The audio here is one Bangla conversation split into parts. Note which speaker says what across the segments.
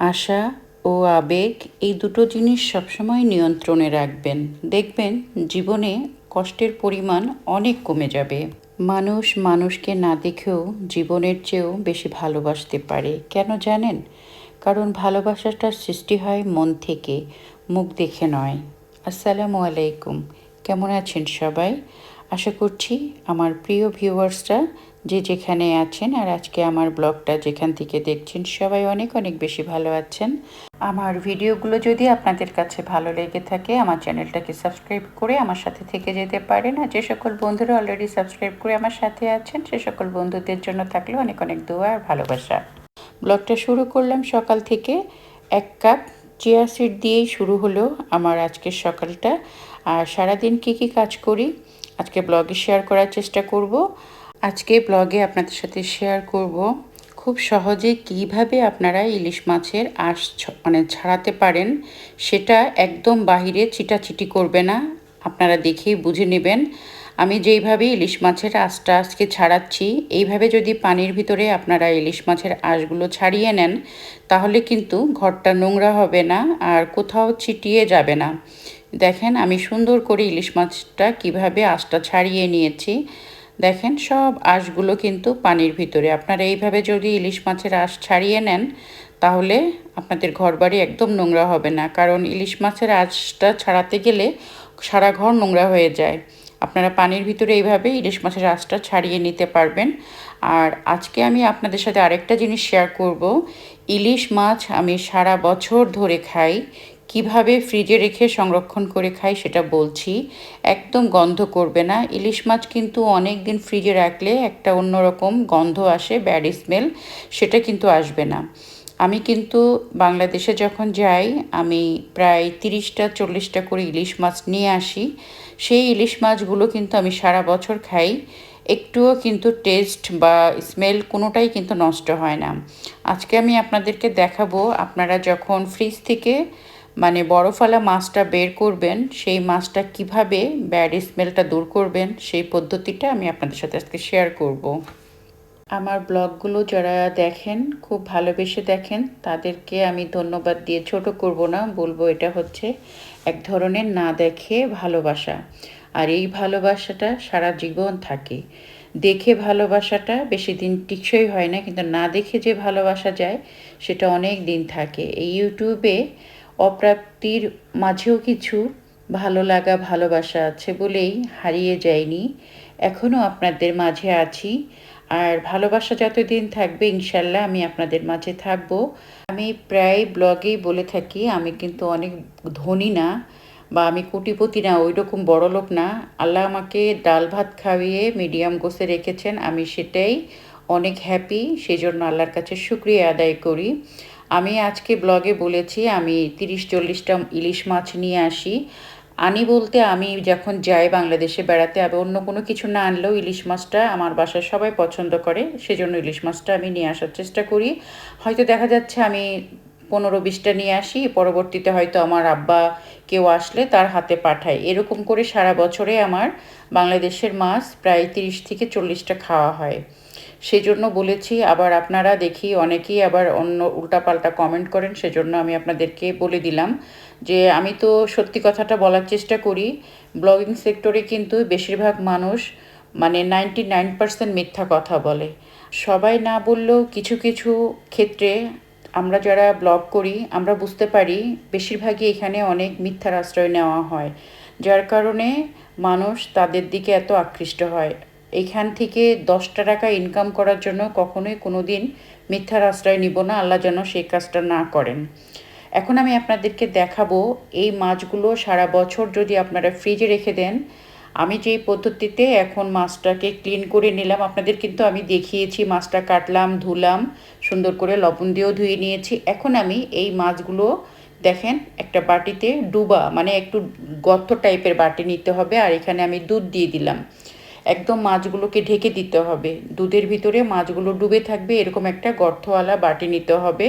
Speaker 1: আশা ও আবেগ, এই দুটো জিনিস সবসময় নিয়ন্ত্রণে রাখবেন। দেখবেন জীবনে কষ্টের পরিমাণ অনেক কমে যাবে। মানুষ মানুষকে না দেখেও জীবনের চেয়েও বেশি ভালোবাসতে পারে। কেন জানেন? কারণ ভালোবাসাটার সৃষ্টি হয় মন থেকে, মুখ দেখে নয়। আসসালামু আলাইকুম। কেমন আছেন সবাই? আশা করছি আমার প্রিয় ভিউয়ার্সরা যে যেখানে আছেন আর আজকে আমার ব্লগটা যেখান থেকে দেখছেন, সবাই অনেক অনেক বেশি ভালো আছেন। আমার ভিডিওগুলো যদি আপনাদের কাছে ভালো লেগে থাকে, আমার চ্যানেলটাকে সাবস্ক্রাইব করে আমার সাথে থেকে যেতে পারেন। আর যে সকল বন্ধুরা অলরেডি সাবস্ক্রাইব করে আমার সাথে আছেন, সে সকল বন্ধুদের জন্য থাকলে অনেক অনেক দোয়া আর ভালোবাসা। ব্লগটা শুরু করলাম সকাল থেকে। এক কাপ চিয়া সিড দিয়েই শুরু হলো আমার আজকের সকালটা। আর সারাদিন কি কি কাজ করি? আজকে ব্লগে শেয়ার করার চেষ্টা করব। আজকে ব্লগে আপনাদের সাথে শেয়ার করব খুব সহজে কীভাবে আপনারা ইলিশ মাছের আঁশ মানে ছাড়াতে পারেন সেটা একদম বাহিরে চিটাচিটি করবে না। আপনারা দেখেই বুঝে নেবেন। আমি যেইভাবে ইলিশ মাছের আঁশটা আজকে ছাড়াচ্ছি, এইভাবে যদি পানির ভিতরে আপনারা ইলিশ মাছের আঁশগুলো ছাড়িয়ে নেন, তাহলে কিন্তু ঘরটা নোংরা হবে না আর কোথাও ছিটিয়ে যাবে না। দেখেন, আমি সুন্দর করে ইলিশ মাছটা কীভাবে আঁশটা ছাড়িয়ে নিয়েছি। দেখেন, সব আঁশগুলো কিন্তু পানির ভিতরে। আপনারা এইভাবে যদি ইলিশ মাছের আঁশ ছাড়িয়ে নেন, তাহলে আপনাদের ঘরবাড়ি একদম নোংরা হবে না। কারণ ইলিশ মাছের আঁশটা ছাড়াতে গেলে সারা ঘর নোংরা হয়ে যায়। আপনারা পানির ভিতরে এইভাবে ইলিশ মাছের আঁশটা ছাড়িয়ে নিতে পারবেন। আর আজকে আমি আপনাদের সাথে আরেকটা জিনিস শেয়ার করব। ইলিশ মাছ আমি সারা বছর ধরে খাই। কীভাবে ফ্রিজে রেখে সংরক্ষণ করে খাই সেটা বলছি। একদম গন্ধ করবে না। ইলিশ মাছ কিন্তু অনেক দিন ফ্রিজে রাখলে একটা অন্যরকম গন্ধ আসে ব্যাড স্মেল সেটা কিন্তু আসবে না। আমি কিন্তু বাংলাদেশে যখন যাই, আমি প্রায় তিরিশটা, চল্লিশটা করে ইলিশ মাছ নিয়ে আসি। সেই ইলিশ মাছগুলো কিন্তু আমি সারা বছর খাই। একটুও কিন্তু টেস্ট বা স্মেল কোনোটাই কিন্তু নষ্ট হয় না। আজকে আমি আপনাদেরকে দেখাবো, আপনারা যখন ফ্রিজ থেকে মানে বরফওয়ালা মাছটা বের করবেন, সেই মাছটা কীভাবে ব্যাড স্মেলটা দূর করবেন, সেই পদ্ধতিটা আমি আপনাদের সাথে আজকে শেয়ার করব। আমার ব্লগগুলো যারা দেখেন, খুব ভালোবেসে দেখেন, তাদেরকে আমি ধন্যবাদ দিয়ে ছোট করব না, বলব এটা হচ্ছে এক ধরনের না দেখে ভালোবাসা। আর এই ভালোবাসাটা সারা জীবন থাকে। দেখে ভালোবাসাটা বেশি দিন টিকসই হয় না, কিন্তু না দেখে যে ভালোবাসা যায়, সেটা অনেক দিন থাকে। এই ইউটিউবে অপ্রাপ্তির মাঝেও কিছু ভালো লাগা, ভালোবাসা আছে বলেই হারিয়ে যায়নি। এখনও আপনাদের মাঝে আছি। আর ভালোবাসা যতদিন থাকবে, ইনশাল্লাহ আমি আপনাদের মাঝে থাকব। আমি প্রায় ব্লগেই বলে থাকি, আমি কিন্তু অনেক ধনী না বা আমি কোটিপতি না ওই রকম বড় লোক না। আল্লাহ আমাকে ডাল ভাত খাইয়ে মিডিয়াম গোসে রেখেছেন, আমি সেটাই অনেক হ্যাপি সেই জন্য আল্লাহর কাছে শুক্রিয়া আদায় করি। আমি আজকে ব্লগে বলেছি, আমি তিরিশ চল্লিশটা ইলিশ মাছ নিয়ে আসি। আনি বলতে আমি যখন যাই বাংলাদেশে বেড়াতে, আমি অন্য কোনো কিছু না আনলেও ইলিশ মাছটা আমার বাসায় সবাই পছন্দ করে, সেজন্য ইলিশ মাছটা আমি নিয়ে আসার চেষ্টা করি। হয়তো দেখা যাচ্ছে আমি পনেরো বিশটা নিয়ে আসি, পরবর্তীতে হয়তো আমার আব্বা কেউ আসলে তার হাতে পাঠাই এরকম করে সারা বছরে আমার বাংলাদেশের মাছ প্রায় তিরিশ থেকে চল্লিশটা খাওয়া হয়। সেই জন্য বলেছি, আবার আপনারা দেখি অনেকেই আবার অন্য উল্টাপাল্টা কমেন্ট করেন, সেজন্য আমি আপনাদেরকে বলে দিলাম যে আমি তো সত্যি কথাটা বলার চেষ্টা করি ব্লগিং সেক্টরে কিন্তু বেশিরভাগ মানুষ মানে নাইনটি নাইন পার্সেন্ট মিথ্যা কথা বলে। সবাই না বললেও কিছু কিছু ক্ষেত্রে আমরা যারা ব্লগ করি, আমরা বুঝতে পারি বেশিরভাগই এখানে অনেক মিথ্যার আশ্রয় নেওয়া হয়, যার কারণে মানুষ তাদের দিকে এত আকৃষ্ট হয়। এখান থেকে দশটা টাকা ইনকাম করার জন্য কখনোই কোনো দিন মিথ্যার আশ্রয় নিব না, আল্লাহ যেন সেই কাজটা না করেন। এখন আমি আপনাদেরকে দেখাবো এই মাছগুলো সারা বছর যদি আপনারা ফ্রিজে রেখে দেন, আমি যেই পদ্ধতিতে এখন মাছটাকে ক্লিন করে নিলাম, আপনাদের কিন্তু আমি দেখিয়েছি মাছটা কাটলাম, ধুলাম, সুন্দর করে লবণ দিয়েও ধুয়ে নিয়েছি। এখন আমি এই মাছগুলো দেখেন একটা বাটিতে ডুবা মানে একটু গর্ত টাইপের বাটি নিতে হবে, আর এখানে আমি দুধ দিয়ে দিলাম। একদম মাছগুলোকে ঢেকে দিতে হবে। দুধের ভিতরে মাছগুলো ডুবে থাকবে, এরকম একটা গর্তওয়ালা বাটি নিতে হবে।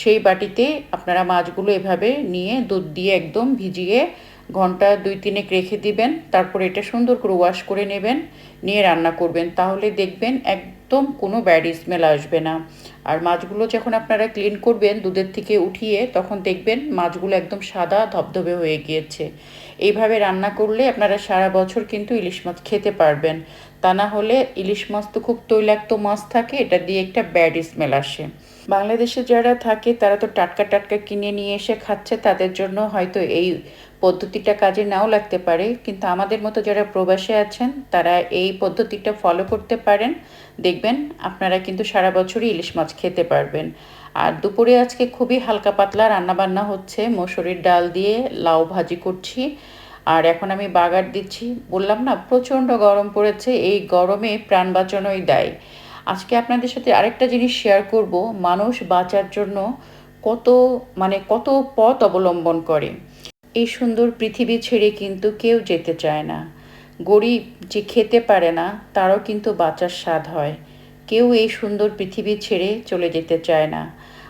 Speaker 1: সেই বাটিতে আপনারা মাছগুলো এভাবে নিয়ে দুধ দিয়ে একদম ভিজিয়ে ঘণ্টা দুই তিনেক রেখে দিবেন। তারপর এটা সুন্দর করে ওয়াশ করে নেবেন, নিয়ে রান্না করবেন। তাহলে দেখবেন একদম কোনো ব্যাড স্মেল আসবে না। আর মাছগুলো যখন আপনারা ক্লিন করবেন দুধের থেকে উঠিয়ে, তখন দেখবেন মাছগুলো একদম সাদা ধবধবে হয়ে গিয়েছে। এইভাবে রান্না করলে আপনারা সারা বছর কিন্তু ইলিশ মাছ খেতে পারবেন। তা না হলে ইলিশ মাছ তো খুব তৈলাক্ত মাছ থাকে, এটা দিয়ে একটা ব্যাড স্মেল আসে। বাংলাদেশে যারা থাকে, তারা তো টাটকা টাটকা কিনে নিয়ে এসে খাচ্ছে, তাদের জন্য হয়তো এই পদ্ধতিটা কাজে নাও লাগতে পারে, কিন্তু আমাদের মতো যারা প্রবাসে আছেন, তারা এই পদ্ধতিটা ফলো করতে পারেন। দেখবেন আপনারা কিন্তু সারা বছরই ইলিশ মাছ খেতে পারবেন। আর দুপুরে আজকে খুবই হালকা পাতলা রান্নাবান্না হচ্ছে, মসুরির ডাল দিয়ে লাউ ভাজি করছি। আর এখন আমি বাগার দিচ্ছি। বললাম না, প্রচণ্ড গরম পড়েছে, এই গরমে প্রাণ বাঁচানোই দেয়। আজকে আপনাদের সাথে আরেকটা জিনিস শেয়ার করব, মানুষ বাঁচার জন্য কত মানে কত পথ অবলম্বন করে। এই সুন্দর পৃথিবী ছেড়ে কিন্তু কেউ যেতে চায় না। গরিব যে খেতে পারে না, তারও কিন্তু বাঁচার স্বাদ হয়। কেউ এই সুন্দর পৃথিবী ছেড়ে চলে যেতে চায় না।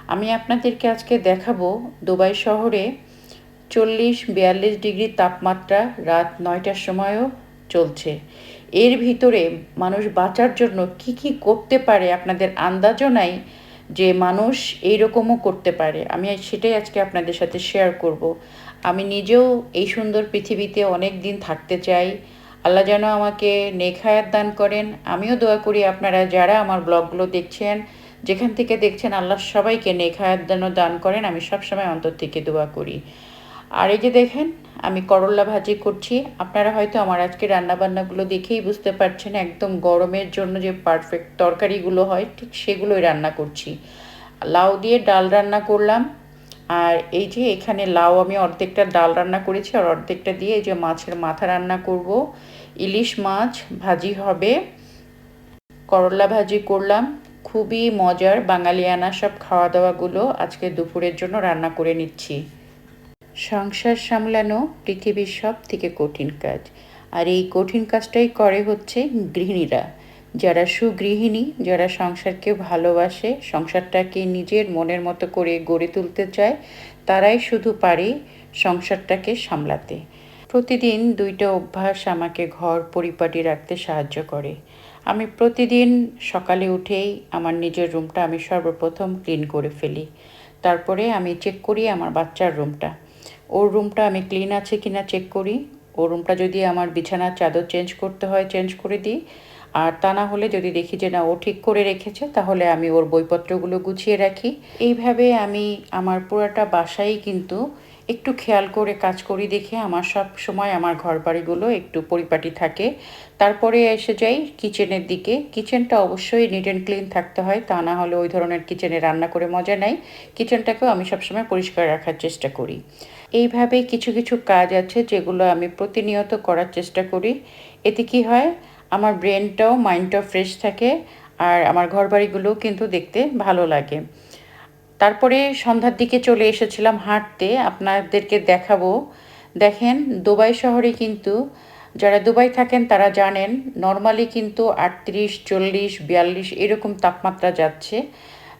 Speaker 1: আমি আপনাদেরকে আজকে দেখাবো দুবাই শহরে চল্লিশ বিয়াল্লিশ ডিগ্রি তাপমাত্রা রাত নয়টার সময়ও চলছে। এর ভিতরে মানুষ বাঁচার জন্য কি কি করতে পারে আপনাদের আন্দাজও নাই যে মানুষ এইরকমও করতে পারে। আমি সেটাই আজকে আপনাদের সাথে শেয়ার করব। আমি নিজেও এই সুন্দর পৃথিবীতে অনেক দিন থাকতে চাই। আল্লাহ যেন আমাকে নেখায়াত দান করেন। আমিও দোয়া করি আপনারা যারা আমার ব্লগগুলো দেখছেন, যেখান থেকে দেখছেন, আল্লাহ সবাইকে নেখায়াত যেন দান করেন, আমি সবসময় অন্তর থেকে দোয়া করি। আর এই যে দেখেন, আমি করল্লা ভাজি করছি। আপনারা হয়তো আমার আজকে রান্নাবান্নাগুলো দেখেই বুঝতে পারছেন, একদম গরমের জন্য যে পারফেক্ট তরকারিগুলো হয়, ঠিক সেগুলোই রান্না করছি। লাউ দিয়ে ডাল রান্না করলাম। আর এই যে এখানে লাউ আমি অর্ধেকটা ডাল রান্না করেছি আর অর্ধেকটা দিয়ে এই যে মাছের মাথা রান্না করব। ইলিশ মাছ ভাজি হবে। করলা ভাজি করলাম। খুবই মজার বাঙালিয়ানা সব খাওয়া দাওয়াগুলো আজকে দুপুরের জন্য রান্না করে নিচ্ছি। সংসার সামলানো পৃথিবীর সব থেকে কঠিন কাজ। আর এই কঠিন কাজটাই করে হচ্ছে গৃহিণীরা। যারা সুগৃহিণী, যারা সংসারকে ভালোবাসে, সংসারটাকে নিজের মনের মতো করে গড়ে তুলতে চায়, তারাই শুধু পারে সংসারটাকে সামলাতে। প্রতিদিন দুইটা অভ্যাস আমাকে ঘর পরিপাটি রাখতে সাহায্য করে। আমি প্রতিদিন সকালে উঠেই আমার নিজের রুমটা আমি সর্বপ্রথম ক্লিন করে ফেলি। তারপরে আমি চেক করি আমার বাচ্চার রুমটা। ওর রুমটা আমি ক্লিন আছে কিনা চেক করি। ওর রুমটা যদি আমার বিছানার চাদর চেঞ্জ করতে হয়, চেঞ্জ করে দিই। আর তা না হলে যদি দেখি যে না ও ঠিক করে রেখেছে, তাহলে আমি ওর বইপত্রগুলো গুছিয়ে রাখি। এইভাবে আমি আমার পুরাটা বাসাই কিন্তু একটু খেয়াল করে কাজ করি দেখে আমার সব সময় আমার ঘর বাড়িগুলো একটু পরিপাটি থাকে। তারপরে এসে যাই কিচেনের দিকে। কিচেনটা অবশ্যই নিট অ্যান্ড ক্লিন থাকতে হয়, তা না হলে ওই ধরনের কিচেনে রান্না করে মজা নাই। কিচেনটাকেও আমি সবসময় পরিষ্কার রাখার চেষ্টা করি। এইভাবে কিছু কিছু কাজ আছে যেগুলো আমি প্রতিনিয়ত করার চেষ্টা করি। এতে কি হয় আমার ব্রেনটাও মাইন্ডটাও ফ্রেশ থাকে আর আমার ঘরবাড়িগুলোও কিন্তু দেখতে ভালো লাগে। তারপরে সন্ধ্যার দিকে চলে এসেছিলাম হাঁটতে, আপনাদেরকে দেখাবো। দেখেন, দুবাই শহরে কিন্তু যারা দুবাই থাকেন তারা জানেন নর্মালি কিন্তু আটত্রিশ, চল্লিশ, বিয়াল্লিশ এরকম তাপমাত্রা যাচ্ছে।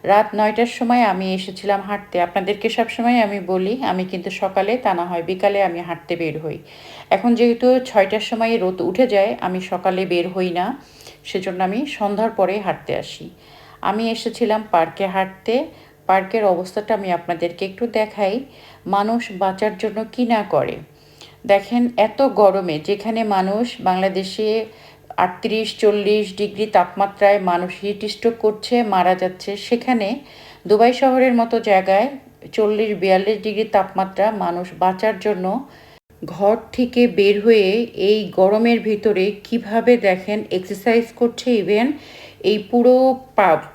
Speaker 1: রাত নয়টার সময় আমি এসেছিলাম হাঁটতে। আপনাদেরকে সবসময় আমি বলি, আমি কিন্তু সকালে তা না হয় বিকালে আমি হাঁটতে বের হই। এখন যেহেতু ছয়টার সময় রোদ উঠে যায়, আমি সকালে বের হই না, সেজন্য আমি সন্ধ্যার পরে হাঁটতে আসি। আমি এসেছিলাম পার্কে হাঁটতে। পার্কের অবস্থাটা আমি আপনাদেরকে একটু দেখাই। মানুষ বাঁচার জন্য কি না করে? দেখেন, এত গরমে যেখানে মানুষ বাংলাদেশে আটত্রিশ, চল্লিশ ডিগ্রি তাপমাত্রায় মানুষ হিট স্ট্রোক করছে, মারা যাচ্ছে। সেখানে দুবাই শহরের মতো জায়গায় চল্লিশ, বিয়াল্লিশ ডিগ্রি তাপমাত্রা মানুষ বাঁচার জন্য ঘর থেকে বের হয়ে এই গরমের ভিতরে কীভাবে দেখেন এক্সারসাইজ করছে? ইভেন এই পুরো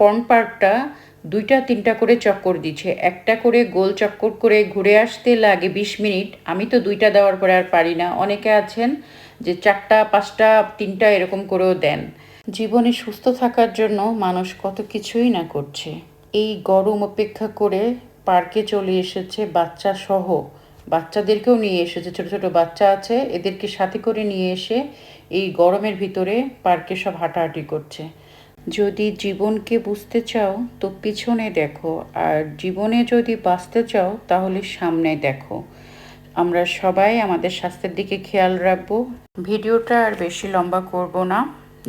Speaker 1: পন পার্কটা দুইটা, তিনটা করে চক্কর দিচ্ছে। একটা করে গোল চক্কর করে ঘুরে আসতে লাগে বিশ মিনিট। আমি তো দুইটা দেওয়ার পরে আর পারি না। অনেকে আছেন যে চারটা, পাঁচটা, তিনটা এরকম করেও দেন। জীবনে সুস্থ থাকার জন্য মানুষ কত কিছুই না করছে। এই গরম অপেক্ষা করে পার্কে চলে এসেছে বাচ্চা সহ। বাচ্চাদেরকেও নিয়ে এসেছে, ছোট ছোট বাচ্চা আছে। এদেরকে সাথে করে নিয়ে এসে এই গরমের ভিতরে পার্কে সব হাঁটাহাঁটি করছে। যদি জীবনকে বুঝতে চাও, তো পিছনে দেখো। আর জীবনে যদি বাঁচতে চাও, তাহলে সামনে দেখো। আমরা সবাই আমাদের স্বাস্থ্যের দিকে খেয়াল রাখব। ভিডিওটা আর বেশি লম্বা করব না।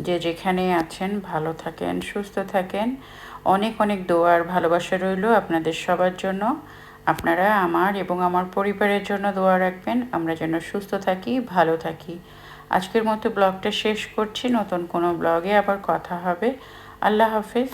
Speaker 1: যে যেখানে আছেন, ভালো থাকেন, সুস্থ থাকেন। অনেক অনেক দোয়ার ভালোবাসা রইল আপনাদের সবার জন্য। আপনারা আমার এবং আমার পরিবারের জন্য দোয়া রাখবেন। আমরা যেন সুস্থ থাকি, ভালো থাকি। আজকের মতো ব্লগটা শেষ করছি। নতুন কোনো ব্লগে আবার কথা হবে। আল্লাহ হাফেজ।